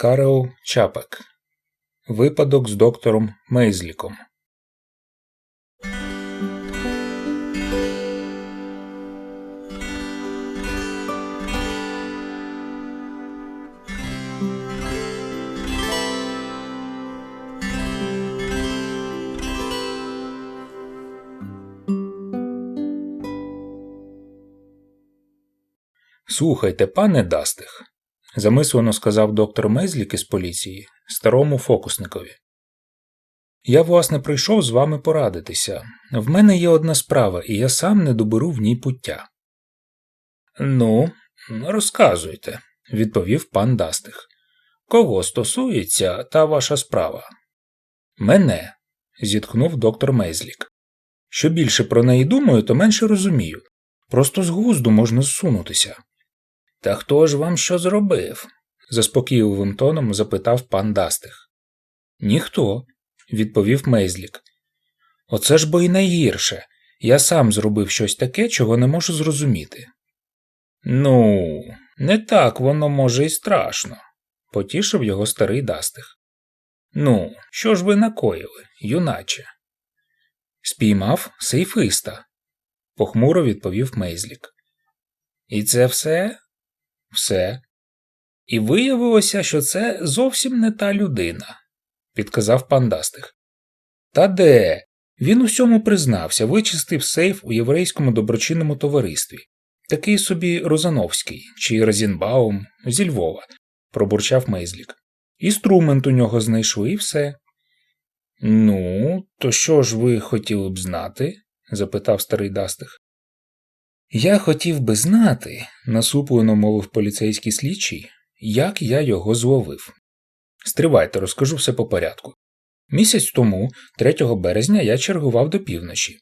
Карел Чапек. Випадок з доктором Мейзліком. Слухайте, пане Дастих, замислено сказав доктор Мезлік із поліції старому фокусникові. Я, власне, прийшов з вами порадитися. В мене є одна справа, і я сам не доберу в ній пуття. Ну, розказуйте, відповів пан Дастих. Кого стосується та ваша справа? Мене, зітхнув доктор Мезлік. Що більше про неї думаю, то менше розумію. Просто з глузду можна зсунутися. Та хто ж вам що зробив? заспокійливим тоном запитав пан Дастих. Ніхто, відповів Мейзлік. Оце ж бо й найгірше. Я сам зробив щось таке, чого не можу зрозуміти. Ну, не так воно може і страшно, потішив його старий Дастих. Ну, що ж ви накоїли, юначе? Спіймав сейфиста, похмуро відповів Мейзлік. І це все? Все. І виявилося, що це зовсім не та людина, підказав пандастих. Та де? Він усьому признався, вичистив сейф у єврейському доброчинному товаристві. Такий собі Розановський чи Розінбаум зі Львова, пробурчав Мейзлік. Інструмент у нього знайшли і все. Ну, то що ж ви хотіли б знати? запитав старий Дастих. Я хотів би знати, насуплено мовив поліцейський слідчий, як я його зловив. Стривайте, розкажу все по порядку. Місяць тому, 3 березня, я чергував до півночі.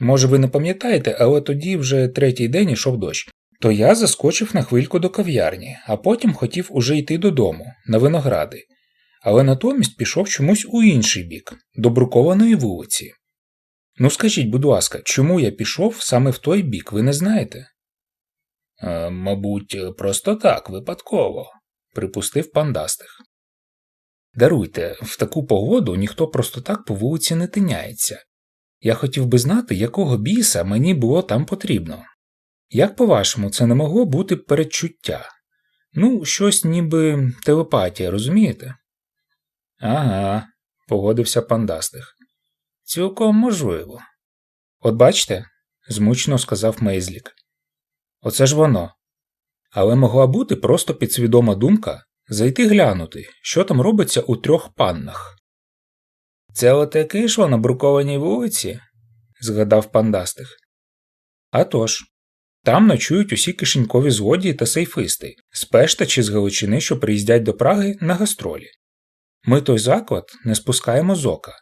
Може, ви не пам'ятаєте, але тоді вже третій день ішов дощ, то я заскочив на хвильку до кав'ярні, а потім хотів уже йти додому, на виногради, але натомість пішов чомусь у інший бік, до брукованої вулиці. Ну скажіть, будь ласка, чому я пішов саме в той бік, ви не знаєте? «Е, мабуть, просто так, випадково, припустив пандастих. Даруйте, в таку погоду ніхто просто так по вулиці не тиняється. Я хотів би знати, якого біса мені було там потрібно. Як по-вашому, це не могло бути передчуття? Ну, щось ніби телепатія, розумієте? Ага, погодився пандастих. Цілком можливо. От бачите, змучно сказав Мейзлік. Оце ж воно. Але могла бути просто підсвідома думка зайти глянути, що там робиться у трьох паннах. Це отаки ж на брукованій вулиці? згадав пандастих. «А тож, там ночують усі кишенькові злодії та сейфисти, з Пешта чи з Галичини, що приїздять до Праги на гастролі. Ми той заклад не спускаємо з ока.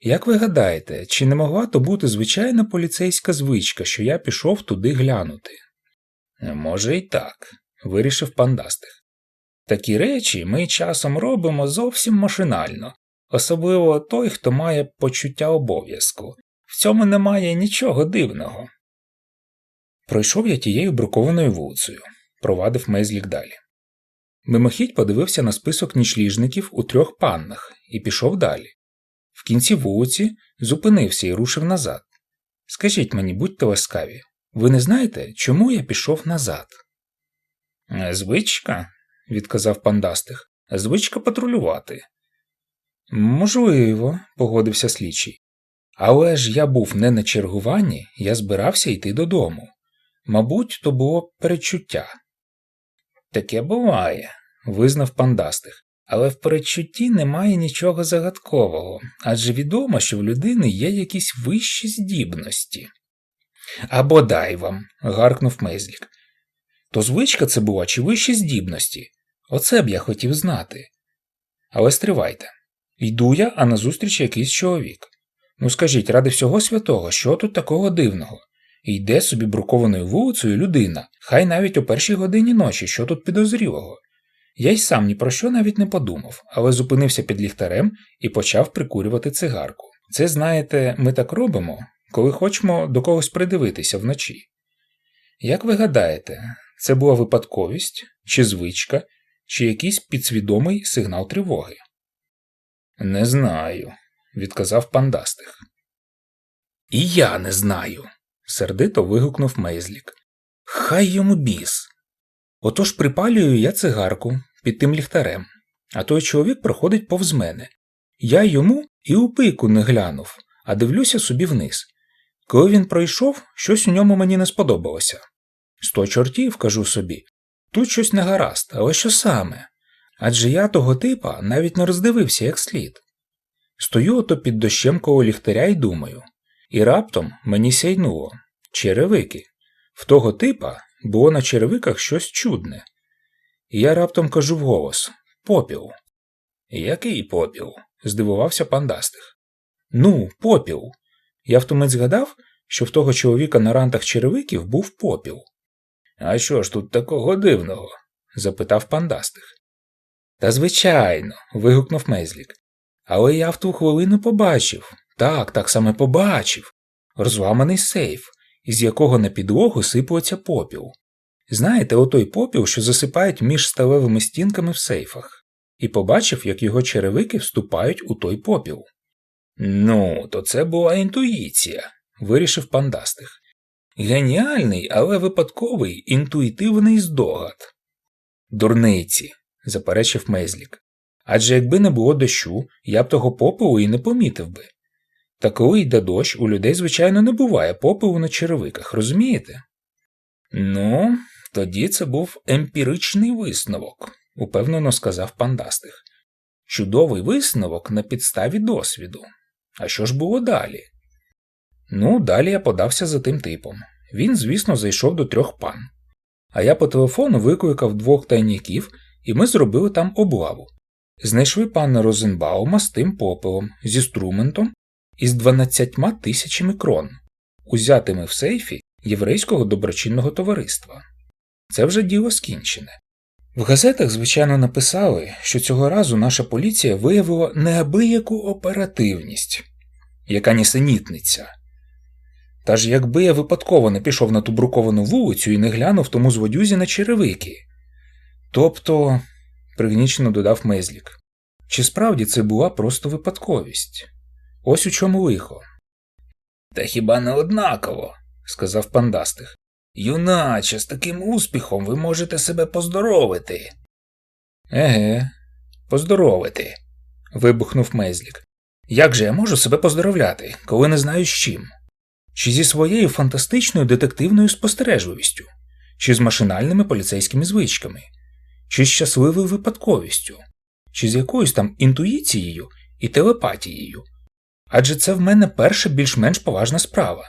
Як ви гадаєте, чи не могла то бути звичайна поліцейська звичка, що я пішов туди глянути? Може, і так, вирішив пандастих. Такі речі ми часом робимо зовсім машинально, особливо той, хто має почуття обов'язку. В цьому немає нічого дивного. Пройшов я тією брукованою вулицею, провадив Мезлік далі. Мимохідь подивився на список нічліжників у трьох паннах і пішов далі. Кінці вулиці зупинився і рушив назад. Скажіть мені, будьте ласкаві, ви не знаєте, чому я пішов назад? Звичка, відказав пандастих, звичка патрулювати. Можливо, погодився слідчий. Але ж я був не на чергуванні, я збирався йти додому. Мабуть, то було перечуття. Таке буває, визнав пандастих. Але в передчутті немає нічого загадкового, адже відомо, що в людини є якісь вищі здібності. Або дай вам, гаркнув Мезлік. То звичка це була чи вищі здібності? Оце б я хотів знати. Але стривайте. Йду я, а назустріч якийсь чоловік. Ну скажіть, ради всього святого, що тут такого дивного? Йде собі брукованою вулицею людина, хай навіть о першій годині ночі, що тут підозрілого. Я й сам ні про що навіть не подумав, але зупинився під ліхтарем і почав прикурювати цигарку. Це, знаєте, ми так робимо, коли хочемо до когось придивитися вночі. Як ви гадаєте, це була випадковість, чи звичка, чи якийсь підсвідомий сигнал тривоги? Не знаю, відказав пандастих. І я не знаю, сердито вигукнув Мейзлік. Хай йому біс. Отож припалюю я цигарку під тим ліхтарем, а той чоловік проходить повз мене. Я йому і у пику не глянув, а дивлюся собі вниз. Коли він пройшов, щось у ньому мені не сподобалося. Сто чортів, кажу собі, тут щось не гаразд, але що саме? Адже я того типа навіть не роздивився як слід. Стою ото під дощем коло ліхтаря і думаю, і раптом мені сяйнуло черевики. В того типа було на черевиках щось чудне. Я раптом кажу вголос попіл. Який попіл? здивувався пандастих. Ну, попіл. Я втомець згадав, що в того чоловіка на рантах черевиків був попіл. А що ж тут такого дивного? запитав пандастих. Та звичайно, вигукнув Мезлік. Але я в ту хвилину побачив, так, так саме побачив, розламаний сейф, із якого на підлогу сипується попіл. Знаєте, отой попіл, що засипають між сталевими стінками в сейфах, і побачив, як його черевики вступають у той попіл. Ну, то це була інтуїція, вирішив пандастих. Геніальний, але випадковий інтуїтивний здогад. Дурниці, заперечив Мезлік. Адже якби не було дощу, я б того попелу і не помітив би. Та коли йде дощ, у людей, звичайно, не буває попелу на черевиках, розумієте? Ну, тоді це був емпіричний висновок, упевнено сказав пандастих. Чудовий висновок на підставі досвіду. А що ж було далі? Ну, далі я подався за тим типом. Він, звісно, зайшов до трьох пан. А я по телефону викликав двох тайніків, і ми зробили там облаву. Знайшли пана Розенбаума з тим попелом, зі струментом і з 12 тисячами крон, узятими в сейфі єврейського доброчинного товариства. Це вже діло скінчене. В газетах, звичайно, написали, що цього разу наша поліція виявила неабияку оперативність, яка нісенітниця. Та ж якби я випадково не пішов на ту бруковану вулицю і не глянув тому зводюзі на черевики. Тобто, пригнічено додав Мезлік, чи справді це була просто випадковість? Ось у чому лихо. Та хіба не однаково, сказав пандастих. Юначе, з таким успіхом ви можете себе поздоровити. Еге, поздоровити. вибухнув Мезлік. Як же я можу себе поздоровляти, коли не знаю з чим? Чи зі своєю фантастичною детективною спостережливістю, чи з машинальними поліцейськими звичками, чи з щасливою випадковістю, чи з якоюсь там інтуїцією і телепатією? Адже це в мене перша більш-менш поважна справа.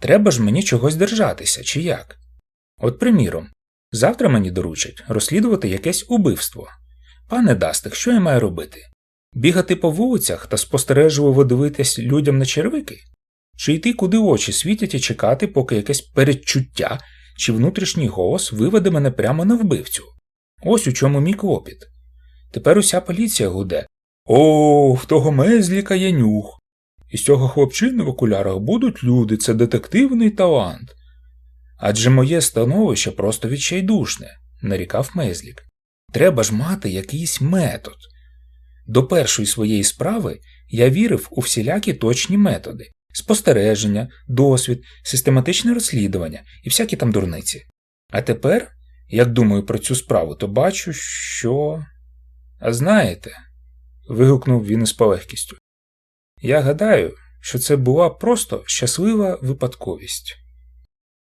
Треба ж мені чогось держатися, чи як? От, приміром, завтра мені доручать розслідувати якесь убивство. Пане Дастик, що я маю робити? Бігати по вулицях та спостережливо дивитись людям на червики? Чи йти куди очі світять і чекати, поки якесь передчуття чи внутрішній голос виведе мене прямо на вбивцю? Ось у чому мій клопіт. Тепер уся поліція гуде. О, в того мезліка є нюх. Із цього хлопчини в окулярах будуть люди, це детективний талант. Адже моє становище просто відчайдушне, нарікав Мезлік. Треба ж мати якийсь метод. До першої своєї справи я вірив у всілякі точні методи спостереження, досвід, систематичне розслідування і всякі там дурниці. А тепер, як думаю про цю справу, то бачу, що. А знаєте, вигукнув він із полегкістю. Я гадаю, що це була просто щаслива випадковість.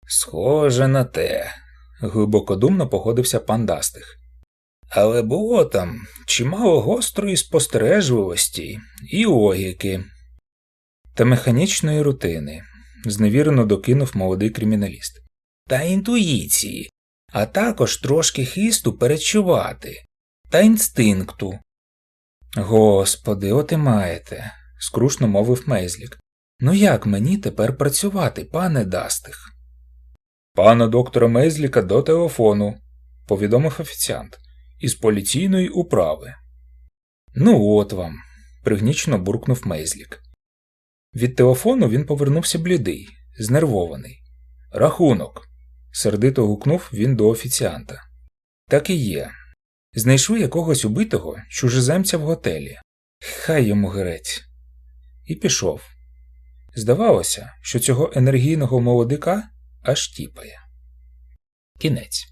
Схоже на те, глибокодумно погодився пандастих. Але було там чимало гострої спостережливості і логіки та механічної рутини, зневірено докинув молодий криміналіст. Та інтуїції, а також трошки хисту перечувати, та інстинкту. Господи, от і маєте скрушно мовив Мейзлік. Ну як мені тепер працювати, пане Дастих? Пана доктора Мейзліка до телефону, повідомив офіціант, із поліційної управи. Ну, от вам, пригнічно буркнув Мейзлік. Від телефону він повернувся блідий, знервований. Рахунок. сердито гукнув він до офіціанта. Так і є. Знайшли якогось убитого чужеземця в готелі. Хай йому грець. І пішов. Здавалося, що цього енергійного молодика аж тіпає. Кінець.